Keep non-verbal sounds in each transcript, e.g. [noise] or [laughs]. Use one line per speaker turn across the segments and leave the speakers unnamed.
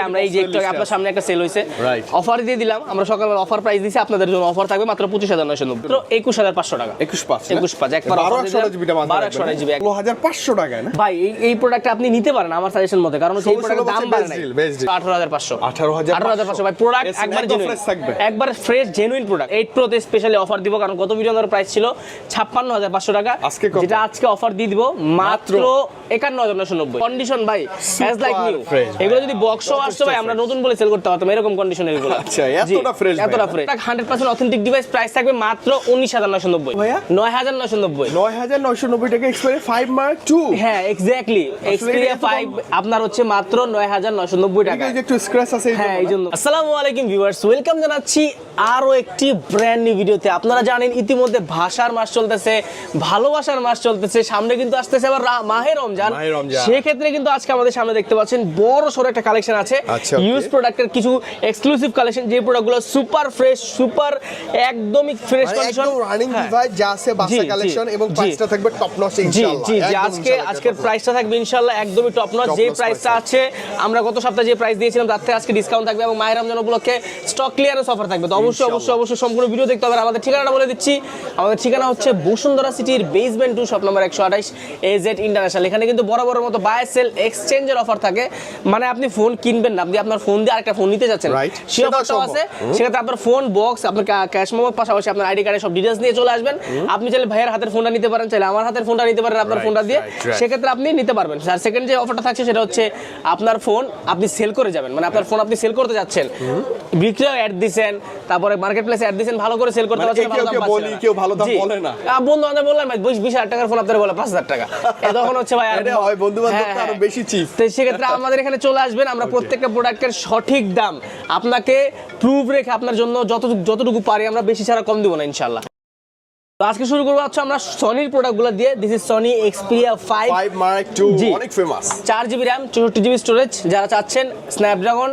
আমরা এই যে একটু আপনার সামনে একটা সেল হয়েছে অফার দিয়ে দিলাম আমরা সকালবেলা অফার প্রাইস দিছি আপনাদের জন্য অফার থাকবে মাত্র পঁচিশ হাজার নয়শো নব্বই। একুশ হাজার পাঁচশো টাকা।
একুশ পাঁচ
একুশ পাঁচ, একবার জিবি, এক-
হাজার পাঁচশো টাকায় না?
ভাই এই প্রোডাক্ট আপনি নিতে পারেন আমার সাজেশন মতে কারণ এই প্রোডাক্টের দাম বাড়ে নাই।
Deal, best deal।
আঠারো হাজার আঠারো হাজার পাঁচশো। ভাই প্রোডাক্ট একবার। একবার ফ্রেশ জেনুইন প্রোডাক্ট এইট প্রোতে স্পেশালি অফার দিব কারণ গত ভিডিও আমাদের প্রাইস ছিল? ছাপ্পান্ন হাজার পাঁচশো টাকা।
আজকে
যেটা আজকে অফার দিয়ে দিব মাত্র একান্ন হাজার নশো নব্বই। কন্ডিশন ভাই অ্যাজ লাইক নিউ
ভাই।
এগুলো যদি বক্সও ভাই আমরা নতুন বলে সেল করতে পারতাম এরকম কন্ডিশনের এগুলো
আচ্ছা, এতটা ভাই।
এতটা fresh hundred percent authentic device price থাকবে মাত্র উনিশ হাজার নশো নব্বই। নয় হাজার নশো নব্বই।
নয় হাজার নয়শো নব্বই টাকা এক্সপায়ারি ফাইভ মার্ক টু
হ্যাঁ এক্স্যাক্টলি এক্সপিরিয়া ফাইভ আপনার হচ্ছে মাত্র নয় হাজার নয়শো নব্বই টাকা
একটু স্ক্র্যাচ আছে
হ্যাঁ এই
জন্য।
আসসালামু আলাইকুম ভিউয়ার্স ওয়েলকাম জানাচ্ছি আরও একটি ব্র্যান্ড নিউ ভিডিওতে আপনারা জানেন ইতিমধ্যে ভাষার মাস চলতেছে ভালোবাসার মাস চলতেছে সামনে কিন্তু আসতেছে আবার রা- মাহে রমজান।
মাহে রমজান।
সেক্ষেত্রে কিন্তু আজকে আমাদের সামনে দেখতে পাচ্ছেন বড় সড়ো একটা কালেকশন আছে।
আচ্ছা, okay.
ইউজ প্রোডাক্টের কিছু এক্সক্লুসিভ কালেকশন যে প্রোডাক্টগুলো সুপার ফ্রেশ সুপার একদমই ফ্রেশ কন্ডিশন
রানিং ডিভাইস যা আছে বাসা কালেকশন এবং প্রাইসটা থাকবে টপ নচ ইনশাআল্লাহ।
জি জি আজকে আজকের প্রাইসটা থাকবে ইনশাআল্লাহ একদমই টপ নচ যে প্রাইসটা আছে আমরা গত সপ্তাহে যে প্রাইস দিয়েছিলাম তার থেকে আজকে ডিসকাউন্ট থাকবে এবং মায়ের রমজান উপলক্ষে স্টক ক্লিয়ারেন্স অফার থাকবে। তো অবশ্যই অবশ্যই অবশ্যই সম্পূর্ণ ভিডিও দেখতে হবে। আর আমাদের ঠিকানাটা বলে দিচ্ছি। আমাদের ঠিকানা হচ্ছে বসুন্ধরা সিটির বেসমেন্ট টু শপ নম্বর একশো আঠাইশ এজেড ইন্টারন্যাশনাল এখানে কিন্তু বড় বড় মতো বাই সেল এক্সচেঞ্জের অফার থাকে। মানে আপনি ফোন কিনবেন না। আপনি আপনার ফোন দিয়ে আরেকটা ফোন নিতে যাচ্ছেন। সে অফারটাও আছে। সেক্ষেত্রে আপনার ফোন বক্স আপনার ক্যাশ মেমোর পাশাপাশি আপনার আইডি কার্ডের সব ডিটেলস নিয়ে চলে আসবেন। আপনি চাইলে ভাইয়ের হাতের ফোনটা নিতে পারেন চাইলে আমার হাতের ফোনটা নিতে পারেন আপনার ফোনটা দিয়ে. সেক্ষেত্রে আপনি নিতে পারবেন। আর সেকেন্ড যে অফারটা থাকছে সেটা হচ্ছে আপনার ফোন আপনি সেল করে যাবেন। মানে আপনার ফোন আপনি সেল করতে যাচ্ছেন। বিক্রিও অ্যাড দিছেন তারপরে মার্কেট প্লেসে অ্যাড দিছেন ভালো করে সেল করতে
মানে
পারছেন ভালো দাম
বলি, কেউ ভালো দাম বলে না।
বন্ধু বান্ধব বললাম ভাই বিশ বিশ হাজার টাকার ফোন আপনার বলে পাঁচ হাজার টাকা এ তখন হচ্ছে ভাই আর-
এটা হয়, বন্ধু-বান্ধব
হ্যাঁ,
তো আরও
হ্যাঁ।
বেশি cheap।
তো সেক্ষেত্রে আমাদের এখানে চলে আসবেন আমরা প্রত্যেকটা প্রোডাক্টের সঠিক দাম আপনাকে প্রুভ রেখে আপনার জন্য যতটুকু যতটুকু পারি আমরা বেশি ছাড়া কম দিব না ইনশাল্লাহ তো আজকে শুরু করব হচ্ছে আমরা সনির প্রোডাক্টগুলো দিয়ে this is Sony
Xperia five Mark
two.
অনেক ফেমাস
চার জিবি র্যাম চৌষট্টি জিবি স্টোরেজ যারা চাচ্ছেন স্ন্যাপড্রাগন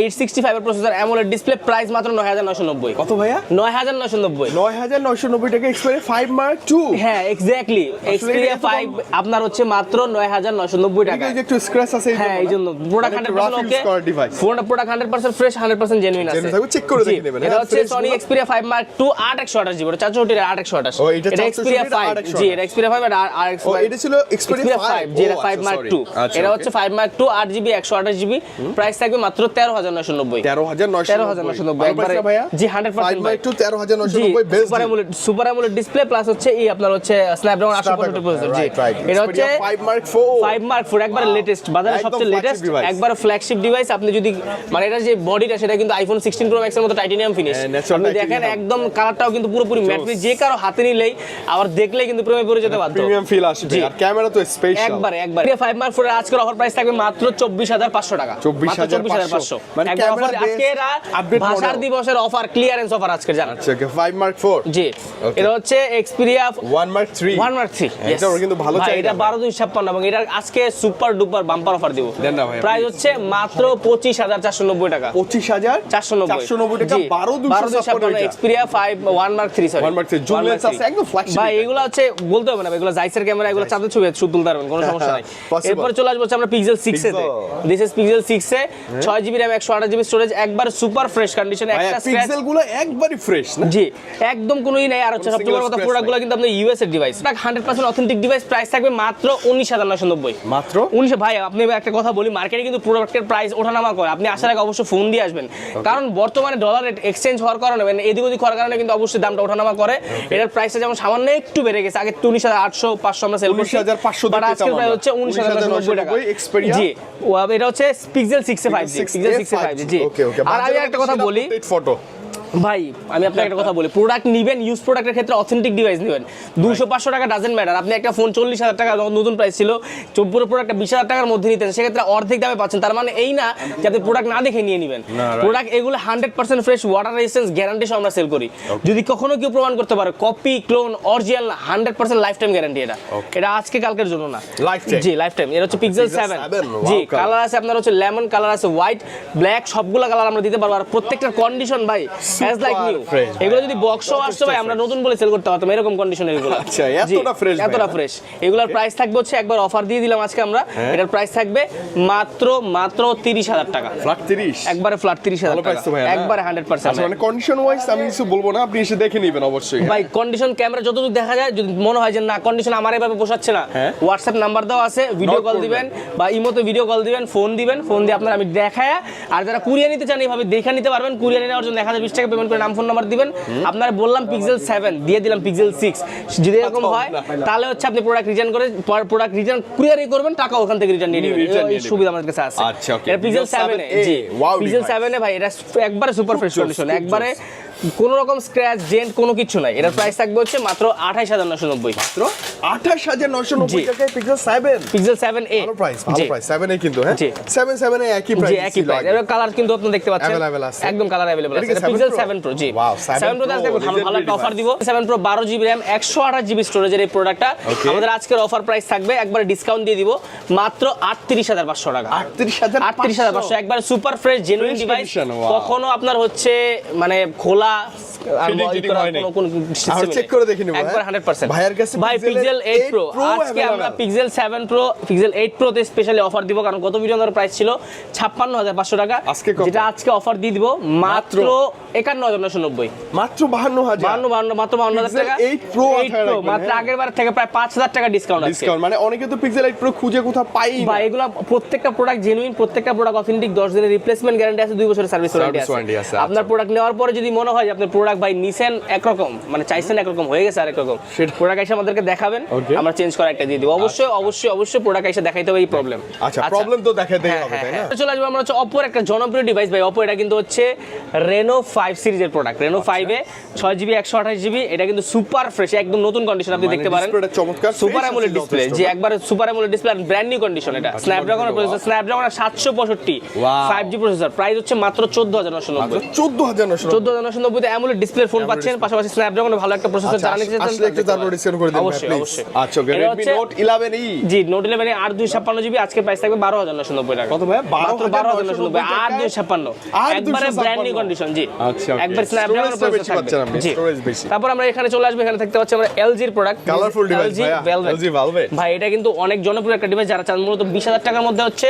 এইট সিক্সটি ফাইভের প্রসেসর অ্যামোলেড ডিসপ্লে প্রাইস মাত্র নয় হাজার নয়শো নব্বই।
কত ভাইয়া?
নয় হাজার নয়শো নব্বই।
নয় হাজার নয়শো নব্বই টাকা এক্সপায়ারি ফাইভ মার্ক টু
হ্যাঁ এক্স্যাক্টলি এক্সপিরিয়া ফাইভ আপনার হচ্ছে মাত্র নয় হাজার নয়শো নব্বই টাকা।
একটু স্ক্র্যাচ আছে
হ্যাঁ এই জন্য product hundred percent
okay
device product hundred percent fresh hundred percent genuine আছে।
Genuine করে দেখে নেবেন,
এটা হচ্ছে সনি
গুলো।
ফাইভ মার্ক টু আট একশো আঠাশ জিবি। চারশোটির আট একশো আঠাশ।
এটা
এটা
464
এক্সপিরিয়া
এটা
ফাইভ
828
জি এটা এক্সপিরিয়া ফাইভ আর
এটা ছিল Xperia 5
জি এটা ফাইভ মার্ক টু এটা হচ্ছে ফাইভ মার্ক টু আট জিবি একশো আঠাশ জিবি। প্রাইস থাকবে মাত্র তেরো হাজার নয়শো নব্বই।
তেরো হাজার
তেরো হাজার নয়শো নব্বই। একবারে জি হান্ড্রেড পার্সেন্ট
মার্ক টু তেরো হাজার নয়শো নব্বই
super AMOLED super AMOLED display plus হচ্ছে এই আপনার হচ্ছে স্ন্যাপড্রাগন আটশো পঁয়ষট্টি প্রসেসর জি।
Right, right.
এটা হচ্ছে
Xperia 5 Mark
five Mark four একবার লেটেস্ট বাজারে সবচেয়ে লেটেস্ট একবার ফ্ল্যাগশিপ ডিভাইস আপনি যদি মানে এটা যে বডিটা সেটা কিন্তু আইফোন সিক্সটিন প্রো ম্যাক্সের মতো টাইটেনিয়াম ফিনিশ
হ্যাঁ,
আপনি দেখেন একদম কালারটাও কিন্তু পুরোপুরি ম্যাট যে কারও হাতে নিলেই আবার দেখলেই কিন্তু প্রেমে পড়ে যেতে বাধ্য।
প্রিমিয়াম ফিল আসবে। আর ক্যামেরা তো স্পেশাল
একবার একবার। ফাইভ মার্ক ফোরের আজকের অফার প্রাইস থাকবে মাত্র চব্বিশ হাজার পাঁচশো টাকা।
24,500 মানে
ভাষার দিবসের অফার ক্লিয়ারেন্স অফার আজকে জানান
ফাইভ মার্ক ফোর
জি। এটা হচ্ছে
Xperia one Mark
three one Mark
three কিন্তু ভালো
এটা বারো দুই ছাপ্পান্ন এবং এটা আজকে সুপার ডুপার বাম্পার অফার দিব।
দেন না ভাই,
প্রাইস হচ্ছে মাত্র পঁচিশ হাজার চারশো নব্বই টাকা।
পঁচিশ হাজার
চারশো নব্বই।
টাকা বারো দুশো ছাপ্পান্ন
Xperia five
one Mark three sorry আছে, একদম flagship
ভাই এগুলো হচ্ছে বলতে হবে না এগুলো জাইসের ক্যামেরা এগুলো চাঁদের ছবি শুধু তুলতে পারবেন কোনো সমস্যা [laughs] নাই. এরপর চলে আসব আমরা Pixel six
A
this is Pixel six A ছয় জিবি র্যাম একশো আঠাশ জিবি স্টোরেজ একবার সুপার ফ্রেশ কন্ডিশনে একটা
পিক্সেলগুলো একবারই ফ্রেশ না?
জি একদম কোনোই নাই। আর হচ্ছে সবচেয়ে বড় কথা প্রোডাক্টগুলো কিন্তু আপনার ইউএস এর device hundred percent authentic device price থাকবে মাত্র উনিশ হাজার নয়শো নব্বই।
মাত্র?
উনিশে ভাই আপনি একটা কথা বলি মার্কেটে কিন্তু প্রোডাক্টের প্রাইস ওঠানামা করে। আপনি আসার আগে অবশ্যই ফোন দিয়ে আসবেন। কারণ বর্তমানে ডলার রেট এক্সচেঞ্জ হওয়ার কারণে মানে এদিক ওদিক হওয়ার কারণে কিন্তু অবশ্যই দামটা ওঠানামা করে। এটার প্রাইসটা যেমন সামান্য একটু বেড়ে গেছে আগে উনিশ হাজার আটশো পাঁচশো আমরা সেল করছি।
19,500
বাট
দিয়ে
আজকের প্রাইস হচ্ছে উনিশ হাজার নব্বই টাকা।
19,990 Xperia।
জি ও, এটা হচ্ছে Pixel five G
6A
Pixel জি। আর আমি একটা কথা বলি।
ফটো
ভাই আমি আপনাকে একটা কথা বলি। প্রোডাক্ট নিবেন ইউজ প্রোডাক্টের ক্ষেত্রে অথেন্টিক ডিভাইস নেবেন। দুশো পাঁচশো টাকা ডাজেন্ট ম্যাটার আপনি একটা ফোন চল্লিশ হাজার টাকা যখন নতুন প্রাইস ছিল চব্বুর প্রোডাক্টটা বিশ হাজার টাকার মধ্যে নিতেন সেক্ষেত্রে অর্ধেক দামে পাচ্ছেন। তার মানে এই না যে আপনি প্রোডাক্ট না দেখে নিয়ে নেবেন। প্রোডাক্ট এগুলো hundred percent fresh water resistance guarantee সহ আমরা সেল করি। যদি কখনো কেউ প্রমাণ করতে পারে copy clone original hundred percent lifetime guarantee এটা এটা আজকে কালকের জন্য না।
Lifetime?
জি লাইফ টাইম এটা হচ্ছে পিক্সেল সেভেন জি কালার আছে আপনার হচ্ছে লেমন কালার আছে হোয়াইট ব্ল্যাক সবগুলো কালার আমরা দিতে পারব। আর প্রত্যেকটা কন্ডিশন ভাই অ্যাজ লাইক নিউ এগুলো যদি বক্সও আসতো ভাই আমরা নতুন বলে সেল করতে পারতাম এরকম কন্ডিশনের এগুলো।
আচ্ছা, এতটা ভাই,
এতটা ফ্রেশ এগুলোর প্রাইস থাকবে হচ্ছে একবার অফার দিয়ে দিলাম আজকে আমরা।
হ্যাঁ।
এটার প্রাইস থাকবে মাত্র মাত্র টাকা।
ফ্ল্যাট তিরিশ?
একবারে ফ্ল্যাট টাকা।
না?
একবারে হান্ড্রেড পার্সেন্ট
আচ্ছা মানে কন্ডিশন ওয়াইজ আমি কিছু বলব না আপনি এসে দেখে নেবেন অবশ্যই
ভাই কন্ডিশন ক্যামেরা যতদূর দেখা যায় যদি মনে হয় যে না কন্ডিশন আমার এভাবে পোষাচ্ছে না
হ্যাঁ।
হোয়াটসঅ্যাপ নাম্বার দেওয়া আছে ভিডিও কল দিবেন বা ইমোতে ভিডিও কল দিবেন ফোন দিবেন ফোন দিয়ে আপনার আমি দেখায় আর যারা কুরিয়া নিতে চান এইভাবে দেখে নিতে পারবেন কুরিয়া নেওয়ার জন্য এক হাজার বিশ টাকা পেমেন্ট করে নাম ফোন নাম্বার দিবেন আপনার বললাম পিক্সেল সেভেন দিয়ে দিলাম পিক্সেল সিক্স যদি এরকম
আচ্ছা,
হয়
না, না।
তাহলে হচ্ছে আপনি প্রোডাক্ট রিটার্ন করে প্রোডাক্ট রিটার্ন কুরিয়ারই করবেন টাকা ওখান থেকে রিটার্ন নিয়ে নেবেন
Return নিয়ে
এই
নেবেন।
সুবিধা আমাদের কাছে আছে
আচ্ছা, okay.
এটা পিক্সেল
Pixel
সেভেন
7a,
জি
wow
পিক্সেল
device।
সেভেন ভাই এটা একবারে সুপার ফ্রেশ
জোস,
কন্ডিশন
খুব
একবারে কোনো রকম স্ক্র্যাচ জেন্ট কোনো কিছু নাই এটার প্রাইস থাকবে হচ্ছে মাত্র আঠাইশ হাজার নশো নব্বই
আঠাশ হাজার নশো নব্বই
জি।
টাকায় Pixel seven
Pixel seven A
ভালো প্রাইস ভালো প্রাইস সেভেনে কিন্তু হ্যাঁ
জি।
সেভেন সেভেনে একই
জি
প্রাইস
একই প্রাইস এর কালার কিন্তু আপনি দেখতে পাচ্ছেন
Available আছে।
একদম কালার अवेलेबल
এটা কি
আছে
7
পিক্সেল 7 প্রো জি।
Wow, 7
7 প্রো দেখো ভালো ভালো একটা অফার দিব। 7 প্রো 12 জিবি RAM 128 জিবি স্টোরেজের এই প্রোডাক্টটা আমাদের আজকের অফার প্রাইস থাকবে একবার ডিসকাউন্ট দিয়ে দিব মাত্র 38500 টাকা।
আটত্রিশ হাজার
আটত্রিশ হাজার পাঁচশো একবার সুপার ফ্রেশ জেনুইন ডিভাইস কখনো আপনার হচ্ছে মানে খোলা
হয় check
নেই।
করে দেখে নিবো,
একবার
হ্যাঁ?
100%
ভাইয়ের কাছে
ভাই পিক্সেল 8 প্রো
8 Pro
আজকে আমরা পিক্সেল 7 প্রো পিক্সেল 8 প্রো তে স্পেশালি অফার দিব কারণ গত ভিডিও আমাদের প্রাইস ছিল? 56500 টাকা।
আজকে?
যেটা আজকে অফার দিয়ে দিব মাত্র 51990
মাত্র বাহান্ন হাজার।
52 52 মাত্র 52000
Pixel
টাকা?
8 Pro
8
মাথায়
Pro,
রাখবেন,
মাত্র
হ্যাঁ।
আগের বার থেকে প্রায় 5000 টাকা ডিসকাউন্ট
ডিসকাউন্ট মানে অনেকে তো পিক্সেল এইট প্রো খুঁজে কোথাও পাই
বা এগুলা প্রত্যেকটা প্রোডাক্ট জেনুইন প্রত্যেকটা প্রোডাক্ট অথেন্টিক 10 দিনের রিপ্লেসমেন্ট গ্যারান্টি আছে 2 বছরের সার্ভিস ওয়ারেন্টি
আছে,
আছে
আচ্ছা।
আপনার প্রোডাক্ট নেওয়ার পরে যদি মনে হয় যে আপনার প্রোডাক্ট ভাই নিছেন একরকম মানে চাইছেন একরকম হয়ে গেছে আরেক রকম প্রোডাক্ট এসে আমাদেরকে দেখাবেন আমরা চেঞ্জ করে একটা দিয়ে দিব। অবশ্যই অবশ্যই অবশ্যই প্রোডাক্ট এসে দেখাইতে হবে এই প্রবলেম
আচ্ছা প্রবলেম তো দেখাতেই হবে তাই না?
চলে আসব আমরা হচ্ছে অপোর একটা জনপ্রিয় ডিভাইস ভাই। অপো এটা কিন্তু হচ্ছে রেনো ফাইভ সিরিজের প্রোডাক্ট রেনো। ফাইভে ছয় জিবি একশো আঠাশ জিবি এটা কিন্তু সুপার ফ্রেশ একদম নতুন কন্ডিশন আপনি
মানে
দেখতে পারেন।
চমৎকার
সুপার অ্যামোলেড ডিসপ্লে যে একবার super AMOLED display brand new condition এটা। স্ন্যাপড্রাগনের প্রসেসর সাতশো পঁয়ষট্টি ফাইভ জি প্রসেসর প্রাইস হচ্ছে মাত্র চোদ্দ হাজার নশো নব্বই।
চোদ্দ হাজার নশো
চোদ্দ হাজার নশো নব্বইতে অ্যামোলেড ডিসপ্লে ফোন পাচ্ছেন পাশাপাশি স্ন্যাপড্রাগনের ভালো একটা প্রসেসর জানা নিতে চান,
আসলে একটু তারপর ডিসকাউন্ট করে দিন প্লিজ আচ্ছা ই
জি জিবি আজকে প্রাইস থাকবে বারো হাজার নশো নব্বই টাকা।
কত ভাই?
মাত্র বারো হাজার নশো নব্বই আট দুই ছাপ্পান্ন
আট
একবারে ব্র্যান্ড নিউ কন্ডিশন জি।
আচ্ছা.
একবার স্ন্যাপড্রাগন
Storage টা বেশি পাচ্ছেন আপনি,
জি।
storage বেশি।
তারপর আমরা এখানে চলে আসব এখানে থাকতে পাচ্ছি আমরা এলজির প্রোডাক্ট
Colourful device ভাইয়া, LG
ভাই এটা কিন্তু অনেক জনপ্রিয় একটা ডিভাইস যারা চান মূলত বিশ হাজার টাকার মধ্যে হচ্ছে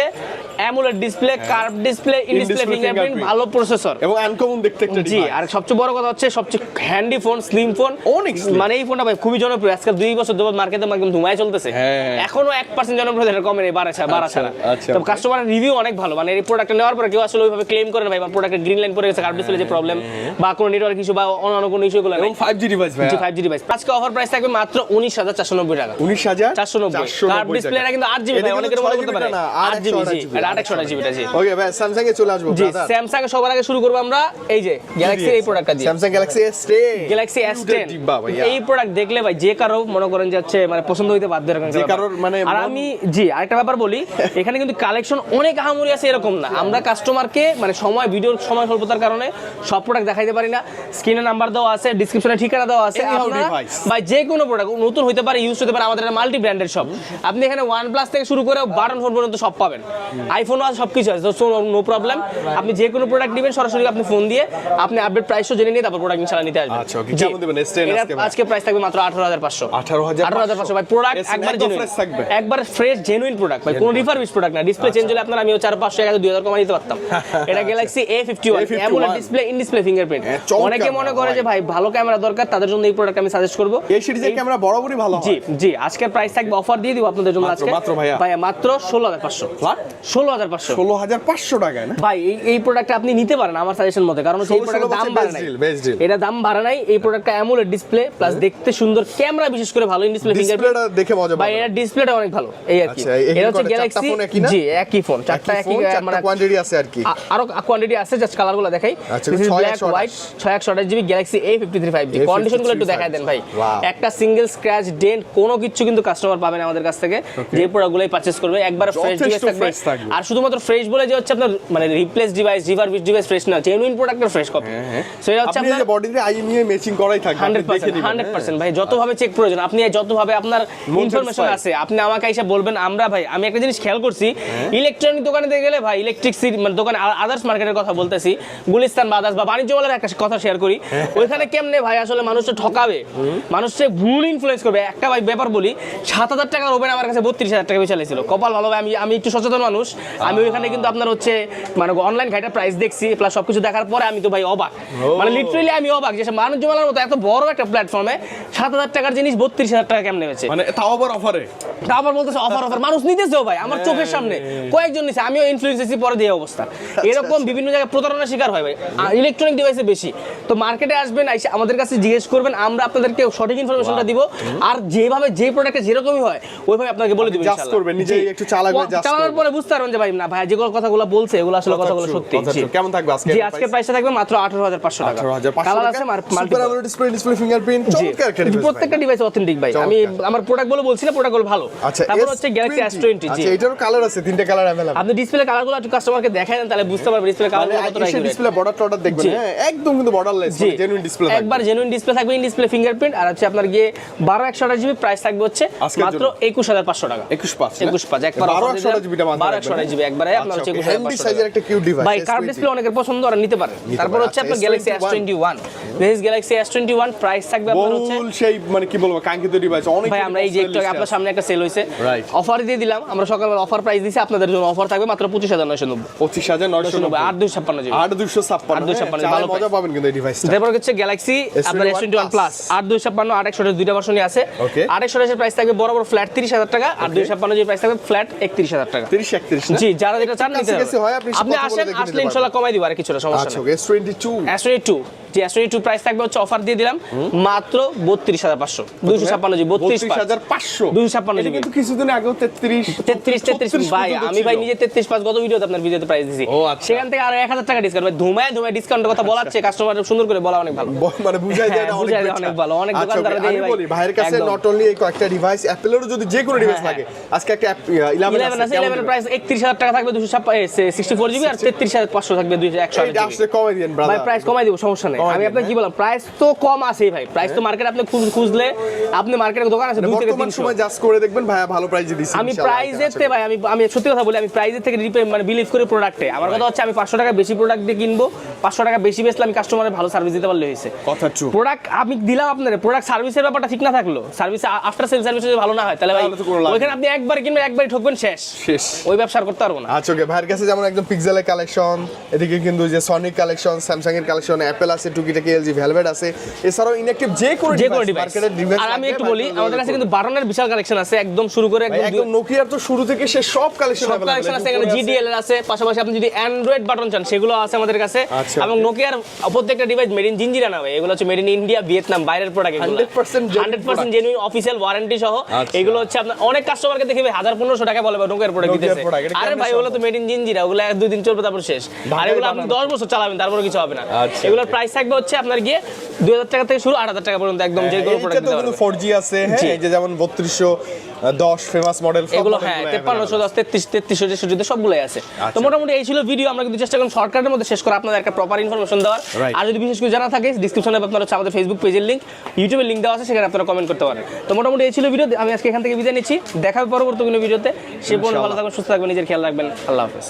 AMOLED display curve display
in
display
fingerprint
ভালো প্রসেসর
এবং আনকমন দেখতে একটা
জি আর সবচেয়ে বড় কথা হচ্ছে সবচেয়ে হ্যান্ডি ফোন স্লিম ফোন
অনেক
মানে এই ফোনটা ভাই খুবই জনপ্রিয় আজকাল দুই বছর যাবত মার্কেটে একদম ধুমায় চলতেছে।
হ্যাঁ।
এখনও এক পার্সেন্ট জনপ্রিয়তা এটা কমে নেই বাড়া ছাড়া বাড়া ছাড়া
আচ্ছা,
তো
okay.
কাস্টমারের রিভিউ অনেক ভালো মানে এই প্রোডাক্ট নেওয়ার পরে কেউ আসলে ওইভাবে ক্লেম করে না ভাই আমার প্রোডাক্টের গ্রিন লাইন পড়ে গেছে কার্ভ ডিসপ্লে যে প্রবলেম বা কোনো নেটওয়ার্ক ইস্যু বা অন্যান্য কোনো ইস্যুগুলো
এবং
নেই।
ডিভাইস ভাই
জি ডিভাইস আজকে অফার প্রাইস থাকবে মাত্র উনিশ হাজার চারশো নব্বই টাকা।
উনিশ হাজার
চারশো নব্বই। কার্ভ ডিসপ্লে কিন্তু আট জিবি ভাই অনেকের মনে করতে পারে। জি জি।
ওকে ভাই স্যামসাং এ চলে আসব
জি স্যামসাং সবার আগে শুরু করব আমরা এই যে গ্যালাক্সির এই প্রোডাক্টটা দিয়ে।
Samsung Galaxy
Galaxy S ten
ডিব্বা ভাইয়া।
এই প্রোডাক্ট দেখলে ভাই যে কারও মনে করেন যে হচ্ছে মানে পছন্দ হইতে বাধ্য এরকম
যে। কারোর মানে
আর আমি জি আরেকটা ব্যাপার বলি এখানে কিন্তু কালেকশন অনেক আহামরি আছে এরকম না। আমরা কাস্টমারকে মানে সময় ভিডিওর সময় স্বল্পতার কারণে সব প্রোডাক্ট দেখাইতে পারি না। স্ক্রিনে নাম্বার দেওয়া আছে ডিসক্রিপশনে ঠিকানা দেওয়া আছে। ভাই যে কোনো প্রোডাক্ট নতুন হতে পারে ইউজ হতে পারে আমাদের মাল্টি ব্র্যান্ডের সব আপনি এখানে ওয়ান প্লাস থেকে শুরু করে বাটন ফোন পর্যন্ত সব পাবেন। আইফোনও আছে সব কিছু আছে তো নো প্রবলেম আপনি যে কোনো প্রোডাক্ট নেবেন সরাসরি আপনি ফোন দিয়ে আপনি আপডেট প্রাইসও জেনে নিয়ে তারপর প্রোডাক্ট ইনশাআল্লাহ নিতে আসবেন।
আচ্ছা। দিবেন? আজকে
প্রাইস থাকবে মাত্র আঠারো হাজার পাঁচশো।
18,500
আঠারো হাজার পাঁচশো। ভাই প্রোডাক্ট একবার
থাকবে।
একবার ফ্রেশ জেনুইন প্রোডাক্ট ভাই কোনো রিফারবিশ প্রোডাক্ট না। ডিসপ্লে চেঞ্জ হলে আপনার আমি চার পাঁচশো এক হাজার দুই হাজার কমা দিতে পারতাম। [laughs] এটা Galaxy A fifty one
A51
AMOLED display in display fingerprint
হ্যাঁ,
অনেকে মনে করে যে ভাই ভালো ক্যামেরা দরকার তাদের জন্য এই প্রোডাক্ট আমি সাজেস্ট করব।
এই সিরিজের ক্যামেরা বরাবরই ভালো
জি জি আজকের প্রাইস থাকবে অফার দিয়ে দিব আপনাদের জন্য আজকে।
মাত্র ভাইয়া।
ভাইয়া মাত্র ষোলো হাজার পাঁচশো।
What?
ষোলো হাজার পাঁচশো।
ষোলো হাজার পাঁচশো টাকায় না?
ভাই এই এই প্রোডাক্টটা আপনি নিতে পারেন আমার সাজেশন মতে কারণ এই
16
প্রোডাক্টের দাম বাড়ে নাই। এটা দাম বাড়ে নাই এই প্রোডাক্টটা অ্যামোলেড ডিসপ্লে প্লাস দেখতে সুন্দর ক্যামেরা বিশেষ করে ভালো ইন ডিসপ্লে ফিঙ্গারপ্রিন্ট
দেখে মজা
ভাই এটা ডিসপ্লেটা অনেক ভালো এই আর কি।
আচ্ছা,
এটা হচ্ছে গ্যালাক্সি? জি একই ফোন চারটা একই মানে
কোয়ান্টিটি আছে আর কি।
আরও কোয়ান্টিটি আছে জাস্ট কালারগুলো দেখাই।
আচ্ছা,
ব্ল্যাক
একশো
হোয়াইট ছয় একশো আঠাশ GB Galaxy A fifty three five
G
কন্ডিশনগুলো একটু দেখাই দেন ভাই। একটা সিঙ্গেল স্ক্র্যাচ ডেন্ট কোনো কিছু কিন্তু কাস্টমার পাবেন আমাদের কাছ থেকে। যে প্রোডাক্টগুলোই পারচেজ করবে একবার ফ্রেশ ডিভাইস থাকবে। আর শুধুমাত্র ফ্রেশ বলে যে হচ্ছে আপনার মানে replace device refurbish device fresh না জেনুইন প্রোডাক্টের ফ্রেশ কপি সো হচ্ছে
আপনি
আপনার
বডিতে আইএমইএ ম্যাচিং করাই থাকবে আপনি
হান্ড্রেড
দেখে
পার্সেন্ট
নিবেন,
হান্ড্রেড
হ্যাঁ।
ভাই যতভাবে চেক প্রয়োজন আপনি যতভাবে আপনার ইনফরমেশন আছে আপনি আমাকে এসে বলবেন আমরা ভাই আমি একটা জিনিস খেয়াল করছি
হ্যাঁ।
ইলেকট্রনিক দোকানে গেলে ভাই ইলেকট্রিক মানে দোকানে আদার্স মার্কেটের কথা বলতেছি গুলিস্তান বা আদার্স বা বাণিজ্য মেলার একটা কথা শেয়ার করি। [laughs] ওইখানে কেমনে ভাই আসলে মানুষটা ঠকাবে? মানুষকে ভুল ইনফ্লুয়েন্স করবে। একটা ভাই ব্যাপার বলি সাত হাজার টাকার ওভেন আমার কাছে বত্রিশ হাজার টাকা বেচালেছিল কপাল ভালো ভাই আমি আমি একটু সচেতন মানুষ। আমি ওইখানে কিন্তু আপনার হচ্ছে মানে অনলাইন ঘাইটা প্রাইস দেখছি প্লাস সবকিছু দেখার পরে আমি তো ভাই অবাক। মানে লিটারেলি আমি অবাক যে বাণিজ্য মেলার মতো এত বড় একটা প্ল্যাটফর্মে সাত হাজার টাকার জিনিস বত্রিশ হাজার টাকা কেমনে হয়েছে
মানে তাও আবার অফারে
তারপর বলতেছে অফার অফার মানুষ নিতেছেও ভাই আমার চোখের সামনে। কয়েকজন নিছে আমিও ইনফ্লুয়েন্স পরে দিয়ে অবস্থা। এরকম বিভিন্ন জায়গায় প্রতারণার শিকার হয় ভাই। ইলেকট্রনিক ডিভাইসে বেশি তো মার্কেটে আসবেন আইসে আমাদের কাছে জিজ্ঞেস করবেন আমরা আপনাদেরকে সঠিক ইনফরমেশনটা দিব আর যেভাবে যে প্রোডাক্টে যেরকমই হয় ওইভাবে আপনাকে বলে দিব
Just করবেন, নিজেই একটু চালাবেন, just
চালানোর
করবেন।
পরে বুঝতে পারবেন যে ভাই না ভাই যেগুলো কথাগুলো বলছে এগুলো আসলে কথাগুলো সত্যি জি।
কেমন থাকবে আজকে
জি আজকে প্রাইসটা থাকবে মাত্র আঠারো হাজার পাঁচশো টাকা কালার আছে
super
multiple
AMOLED display display fingerprint
জি
চমৎকার একটা device
প্রত্যেকটা
ভাই।
ডিভাইস অথেন্টিক ভাই আমি
চমৎকার।
আমার প্রোডাক্টগুলো বলছি না প্রোডাক্টগুলো ভালো
আচ্ছা
তারপর হচ্ছে গ্যালাক্সি এস টোয়েন্টি জি
আচ্ছা এটারও কালার আছে তিনটা কালার अवेलेबल
আপনি ডিসপ্লে কালারগুলো একটু কাস্টমারকে দেখায় দেন তাহলে বুঝতে পারবে ডিসপ্লে কালারগুলো কতটা
এসে
accurate।
ডিসপ্লে বর্ডার টর্ডার দেখবেন
জি।
হ্যাঁ একদম কিন্তু বর্ডারলেস জেনুইন ডিসপ্লে
একবার জেনুইন ডিসপ্লে থাকবে ইন ডিসপ্লে ফিঙ্গারপ্রিন্ট আর হচ্ছে আপনার গিয়ে বারো একশো আঠাশ জিবি প্রাইস থাকবে হচ্ছে মাত্র
জন্য।
একুশ হাজার পাঁচশো টাকা।
21
একুশ পাঁচ একবার
বারো
offer দিয়ে
একশো
দিলাম।
জিবিটা মাথায়
বারো একশো জিবি একবারে আপনার
আচ্ছা,
হচ্ছে
okay,
একুশ পাঁচশো
size এর একটা cute device,
ভাই কার্ভ ডিসপ্লে অনেকের পছন্দ ওরা নিতে পারে তারপর হচ্ছে আপনার
আচ্ছা,
Galaxy S
S21
twenty one Galaxy S twenty one price থাকবে আপনার হচ্ছে
সেই মানে কি বলব কাঙ্ক্ষিত ডিভাইস অনেক
ভাই আমরা এই যে একটু আপনার সামনে একটা সেল হয়েছে। অফার দিয়ে দিলাম আমরা সকালবেলা অফার প্রাইস দিছি আপনাদের জন্য অফার থাকবে মাত্র পঁচিশ হাজার নয়শো নব্বই।
পঁচিশ হাজার নয়শো
নয়শো নব্বই আট দুই ছাপ্পান্ন জিবি ভালো
মজা পাবেন কিন্তু এই ডিভাইসটা
তারপর হচ্ছে গ্যালাক্সি আপনার প্লাস দুইটা ভার্সনই আছে।
Okay.
আট প্রাইস থাকবে বড় বড় ফ্ল্যাট তিরিশ হাজার টাকা আর দুই ছাপ্পান্ন জিবি প্রাইস থাকবে ফ্ল্যাট একত্রিশ হাজার টাকা।
তিরিশ একত্রিশ না?
জি যারা যেটা চান নিতে
আপনি
আসেন আসলে
পারবেন।
ইনশাল্লাহ কমাই দিব আর কিছুটা সমস্যা
আচ্ছা
নেই। যে অ্যাস্ট্রোনি টু প্রাইস থাকবে হচ্ছে অফার দিয়ে দিলাম। মাত্র বত্রিশ হাজার পাঁচশো। দুইশো ছাপ্পান্ন জিবি বত্রিশ
হাজার পাঁচশো।
দুইশো ছাপ্পান্ন
এটা
জিবি
কিন্তু কিছুদিন আগেও তেত্রিশ
তেত্রিশ তেত্রিশ ভাই আমি ভাই নিজে তেত্রিশ পাঁচ গত ভিডিওতে আপনার ভিডিওতে প্রাইস দিছি।
আচ্ছা।
সেখান থেকে আরও এক হাজার টাকা ডিসকাউন্ট ভাই ধুমায় ধুমায় ডিসকাউন্টের কথা বলাচ্ছে কাস্টমার সুন্দর করে বলা অনেক ভালো।
মানে বুঝাই যায়
হ্যাঁ,
অনেক
দেয় ভালো, অনেক
আচ্ছা। বলি ভাইয়ের কাছে নট অনলি এই কয়েকটা ডিভাইস অ্যাপেলেরও যদি যে কোনো ডিভাইস লাগে আজকে একটা ইলেভেন
ইলেভেন আছে ইলেভেন প্রাইস একত্রিশ হাজার টাকা থাকবে দুশো সিক্সটি ফোর জিবি আর তেত্রিশ হাজার পাঁচশো থাকবে দুইশো একশো
এইটা আসলে কমে দিন
ভাই প্রাইস কমাই দিব সমস্যা নেই।
কমাই
আমি আপনাকে কি বললাম প্রাইস তো কম আছে ভাই। প্রাইস তো মার্কেট আপনি খুঁজ- খুঁজলে আপনি মার্কেটে দোকান আছে দুই থেকে
বর্তমান সময় জাজ করে দেখবেন ভাই ভালো প্রাইজে দিছি
আমি
প্রাইসের
প্রাইজের থেকে ভাই আমি আমি সত্যি কথা বলি আমি প্রাইসের থেকে রিপে মানে বিলিভ করি প্রোডাক্টে আমার কথা হচ্ছে আমি পাঁচশো টাকা বেশি প্রোডাক্ট দিয়ে কিনবো পাঁচশো টাকা বেশি বেচলে আমি কাস্টমারের ভালো সার্ভিস দিতে পারলে হয়েছে।
কথা ট্রু
প্রোডাক্ট আমি দিলাম আপনার প্রোডাক্ট সার্ভিসের ব্যাপারটা ঠিক না থাকল। সার্ভিস আফটার সেল সার্ভিস যদি ভালো না হয় তাহলে ভাই ওইখানে আপনি একবার কিনবেন একবারই ঠকবেন শেষ।
শেষ।
ওই ব্যবসা করতে পারব না।
আচ্ছা ওকে ভাইয়ের কাছে যেমন একদম পিক্সেলের কালেকশন এদিকে কিন্তু যে সনিক কালেকশন স্যামসাং এর কালেকশন অ্যাপেল আছে টুকিটাকি এলজি ভেলভেট আছে এছাড়াও ইনঅ্যাক্টিভ যে কোনো
যে কোনো
ডিভাইস
আর আমি একটু বলি আমাদের কাছে কিন্তু বারনের বিশাল কালেকশন আছে একদম শুরু করে একদম
নোকিয়ার তো শুরু থেকে সে সব কালেকশন
কালেকশন আছে এখানে জিডিএল এর আছে পাশাপাশি আপনি যদি অ্যান্ড্রয়েড বাটন চান সেগুলো আছে আমাদের কাছে।
আচ্ছা,
এবং নোকিয়ার প্রত্যেকটা ডিভাইস মেড ইন জিঞ্জিরা না ভাই। এগুলো হচ্ছে মেড ইন ইন্ডিয়া ভিয়েতনাম বাইরের product
100% genuine
hundred percent genuine official warranty সহ
আচ্ছা।
এগুলো হচ্ছে আপনার অনেক কাস্টমারকে দেখে ভাই হাজার পনেরোশো টাকা বলে নোকিয়ার প্রোডাক্ট দিতেছে। আরে ভাই ওগুলো তো মেড ইন জিঞ্জিরা ওগুলো এক দুই দিন চলবে তারপর শেষ। আর এগুলো আপনি। দশ বছর চালাবেন তারপরে কিছু হবে না।
আচ্ছা,
এগুলোর প্রাইস থাকবে হচ্ছে আপনার গিয়ে দুই হাজার টাকা থেকে শুরু আট হাজার টাকা পর্যন্ত একদম যে কোনো প্রোডাক্ট
ফোর জি আছে হ্যাঁ এই যে যেমন বত্রিশশো দশ ফেমাস মডেল
এগুলো হ্যাঁ তেপ্পান্নশো দশ তেত্রিশ তেত্রিশশো তেষট্টিতে সবগুলাই আছে। তো
আচ্ছা।
মোটামুটি এই ছিল ভিডিও আমরা কিন্তু চেষ্টা করলাম শর্টকাটের মধ্যে শেষ করে আপনাদের একটা প্রপার ইনফরমেশন দেওয়ার আর যদি বিশেষ কিছু জানা থাকে ডিসক্রিপশনে আপনারা হচ্ছে আমাদের ফেসবুক পেজের লিংক ইউটিউবের লিঙ্ক দেওয়া আছে সেখানে আপনারা কমেন্ট করতে পারেন। তো মোটামুটি এই ছিল ভিডিও আমি আজকে এখান থেকে বিদায় নিচ্ছি। দেখা হবে পরবর্তী কোনো ভিডিওতে সে পর্যন্ত ভালো থাকবেন সুস্থ থাকবেন নিজের খেয়াল রাখবেন। আল্লাহ হাফেজ।